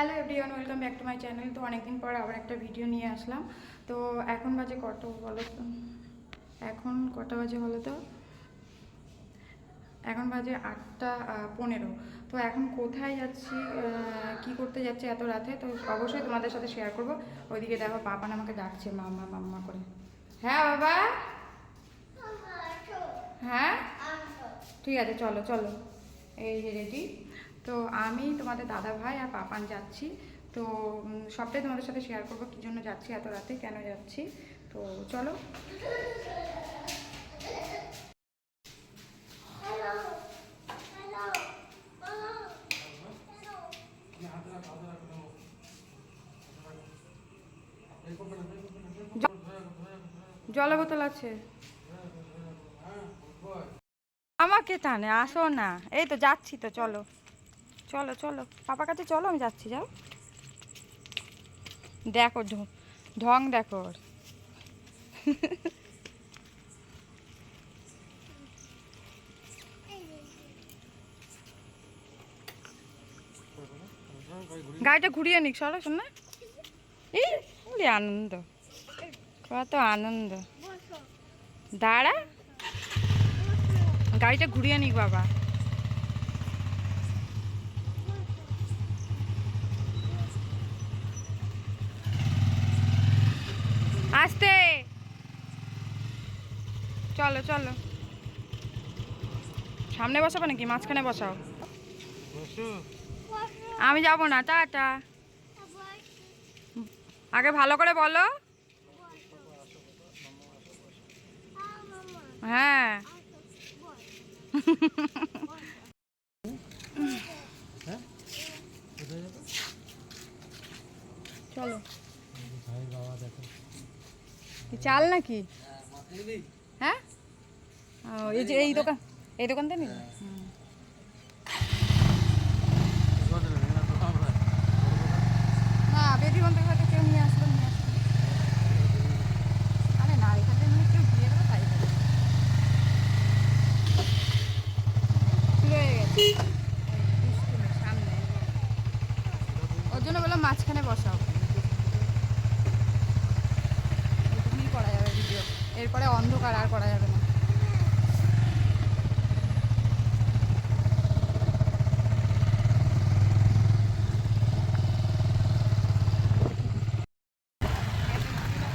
Hello everyone welcome back to my channel তো অনেকদিন পর আবার একটা ভিডিও নিয়ে আসলাম। তো এখন বাজে কত বলো তো? এখন কটা বাজে বলো তো? এখন বাজে আটটা পনেরো। তো এখন কোথায় যাচ্ছি কি করতে যাচ্ছি এত রাতে? তো অবশ্যই তোমাদের সাথে শেয়ার করব। ওইদিকে দেখো পাপান আমাকে ডাকছে মাম্মা মাম্মা করে। হ্যাঁ বাবা? হ্যাঁ? ঠিক আছে চলো চলো। এই যে রেডি তো আমি তোমাদের দাদা ভাই আর পাপান যাচ্ছি। তো সবটাই তোমাদের সাথে শেয়ার করব কী জন্য যাচ্ছি এত রাতে কেন যাচ্ছি। তো চলো। জল বোতল আছে। আমাকে টানে আসো না। এই তো যাচ্ছি তো চলো। চলো চলো। পাপার কাছে চলো, আমি যাচ্ছি, যাও। দেখো, ঢ- দেখো। গাড়িটা ঘুরিয়ে নিক সরো শোন না। এই আনন্দ। কত আনন্দ। দাঁড়া। গাড়িটা ঘুরিয়ে নিক, বাবা। চলো চলো। সামনে বসাবো নাকি? মাঝখানে বসাও। আমি যাব না টাটা। আগে ভালো করে বলো। হ্যাঁ। চলো। কি চাল নাকি? হ্যাঁ? এই যে এই দোকান এই দোকান থেকে হুম। না কেউ নিয়ে হয়ে সামনে। ওর জন্য বললাম মাঝখানে বসাও। এইটুকুই করা যাবে ভিডিও। এরপরে অন্ধকার আর করা যাবে না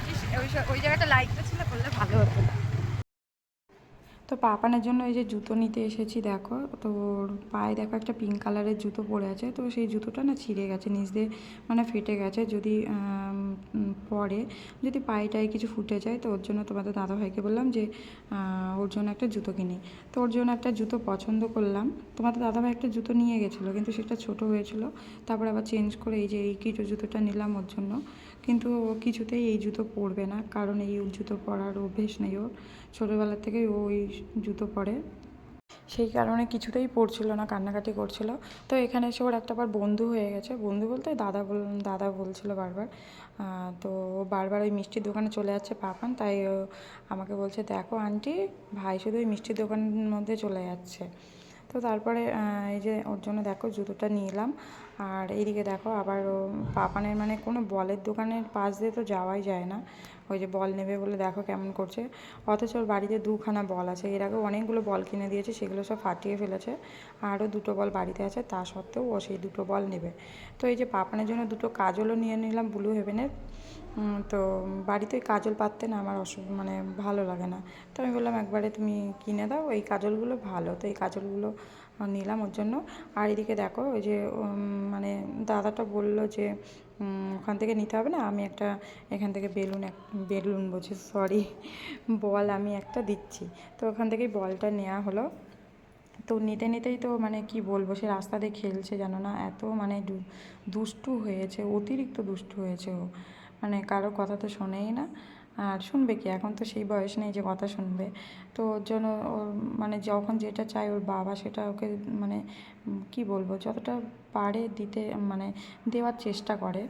ইস, ওই স- ওই জায়গাটা লাইটটা ছিল করলে ভালো হতো তো পাপানের জন্য এই যে জুতো নিতে এসেছি, দেখো। তো ওর পায়ে দেখো একটা পিঙ্ক কালারের জুতো পরে আছে। তো সেই জুতোটা না ছিঁড়ে গেছে, নিজদের দিয়ে মানে ফেটে গেছে। যদি পরে যদি পায়েটায় কিছু ফুটে যায়, তো ওর জন্য তোমাদের দাদাভাইকে বললাম যে ওর জন্য একটা জুতো কিনি। তো ওর জন্য একটা জুতো পছন্দ করলাম। তোমাদের দাদাভাই একটা জুতো নিয়ে গেছিল, কিন্তু সেটা ছোট হয়েছিল। তারপর আবার চেঞ্জ করে এই যে এই কিটো জুতোটা নিলাম ওর জন্য। কিন্তু ও কিছুতেই এই জুতো পরবে না, কারণ এই জুতো পরার অভ্যেস নেই ওর। ছোটোবেলার থেকেই ও এই জুতো পরে। সেই কারণে কিছুতেই পড়ছিল না, কান্নাকাটি করছিল। তো এখানে এসে ওর একটা বার বন্ধু হয়ে গেছে। বন্ধু বলতে দাদা বল, দাদা বলছিল বারবার। তো বারবার ওই মিষ্টির দোকানে চলে যাচ্ছে পাপান। তাই আমাকে বলছে, দেখো আন্টি, ভাই শুধু ওই মিষ্টির দোকানের মধ্যে চলে যাচ্ছে। তো তারপরে এই যে ওর জন্য দেখো জুতোটা নিয়ে এলাম। আর এইদিকে দেখো আবার পাপানের মানে কোনো বলের দোকানের পাশ দিয়ে তো যাওয়াই যায় না। ওই যে বল নেবে বলে দেখো কেমন করছে। অথচ ওর বাড়িতে দুখানা বল আছে। এর আগে অনেকগুলো বল কিনে দিয়েছে, সেগুলো সব ফাটিয়ে ফেলেছে। আরও দুটো বল বাড়িতে আছে, তা সত্ত্বেও ও সেই দুটো বল নেবে। তো এই যে পাপানের জন্য দুটো কাজলও নিয়ে নিলাম ব্লু হেভেনের তো বাড়িতে ওই কাজল পাততে না আমার অসু মানে ভালো লাগে না। তো আমি বললাম, একবারে তুমি কিনে দাও, এই কাজলগুলো ভালো। তো এই কাজলগুলো নিলাম ওর জন্য। আর এদিকে দেখো, ওই যে মানে দাদাটা বলল যে ওখান থেকে নিতে হবে না, আমি একটা, এখান থেকে বেলুন এক, বেলুন বলছি সরি বল আমি একটা দিচ্ছি। তো ওখান থেকেই বলটা নেওয়া হলো। তো নিতে নিতেই তো মানে কি বলব, সে রাস্তা দিয়ে খেলছে, জানো না, এত মানে দুষ্টু হয়েছে, অতিরিক্ত দুষ্টু হয়েছে ও। মানে কারও কথা তো শোনেই না। আর শুনবে কি? এখন তো সেই বয়স নেই যে কথা শুনবে। তো ওর জন্য ওর মানে যখন যেটা চায় ওর বাবা সেটা ওকে মানে কি বলব? যতটা পারে দিতে মানে দেওয়ার চেষ্টা করে।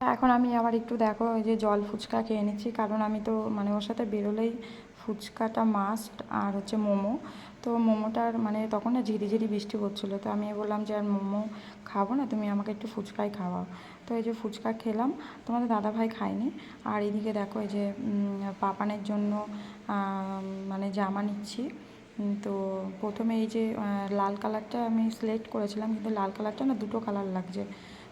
এখন আমি আবার একটু দেখো, ওই যে জল ফুচকা খেয়ে নিচ্ছি। কারণ আমি তো মানে ওর সাথে বেরোলেই ফুচকাটা মাস্ট আর হচ্ছে মোমো। তো মোমোটার মানে তখন না ঝিরিঝিরি বৃষ্টি পড়ছিলো তো আমি বললাম যে, আর মোমো খাব না, তুমি আমাকে একটু ফুচকাই খাওয়াও। তো এই যে ফুচকা খেলাম, তোমাদের দাদাভাই খায়নি। আর এদিকে দেখো এই যে পাপানের জন্য মানে জামা নিচ্ছি। তো প্রথমে এই যে লাল কালারটা আমি সিলেক্ট করেছিলাম, কিন্তু লাল কালারটা না দুটো কালার লাগছে।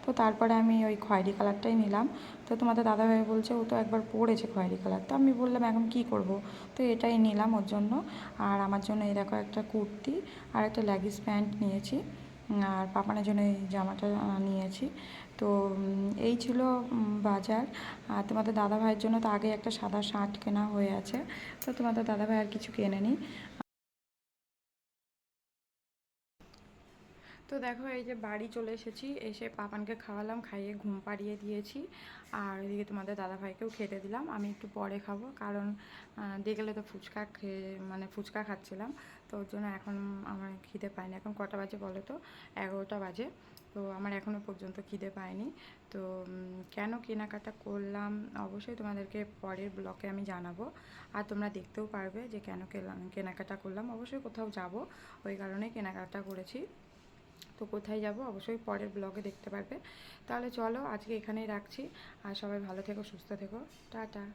তো তারপরে আমি ওই খয়েরি কালারটাই নিলাম। তো তোমাদের দাদাভাই বলছে, ও তো একবার পরেছে খয়েরি কালার। তো আমি বললাম, এখন কি করব? তো এটাই নিলাম ওর জন্য। আর আমার জন্য এই দেখো একটা কুর্তি আর একটা লেগিস প্যান্ট নিয়েছি। আর পাপানের জন্য এই জামাটা নিয়েছি। তো এই ছিল বাজার। আর তোমাদের দাদাভাইয়ের জন্য তো আগে একটা সাদা শার্ট কেনা হয়ে আছে। তো তোমাদের দাদাভাই আর কিছু কেনেনি। তো দেখো, এই যে বাড়ি চলে এসেছি, এসে পাপানকে খাওয়ালাম, খাইয়ে ঘুম পাড়িয়ে দিয়েছি। আর ওইদিকে তোমাদের দাদাভাইকেও খেতে দিলাম। আমি একটু পরে খাব, কারণ দেখলে তো ফুচকা খেয়ে মানে ফুচকা খাচ্ছিলাম। তো ওর জন্য এখন আমার খিদে পায়নি। এখন কটা বাজে বলো তো? এগারোটা বাজে। তো আমার এখনও পর্যন্ত খিদে পায়নি। তো কেন কেনাকাটা করলাম, অবশ্যই তোমাদেরকে পরের ব্লকে আমি জানাব। আর তোমরা দেখতেও পারবে যে কেন কেনাকাটা করলাম। অবশ্যই কোথাও যাব, ওই কারণে কেনাকাটা করেছি। তো কোথায় যাব? অবশ্যই পরের ব্লগে দেখতে পারবে। তাহলে চলো আজকে এখানেই রাখছি। আর সবাই ভালো থেকো, সুস্থ থেকো। টাটা।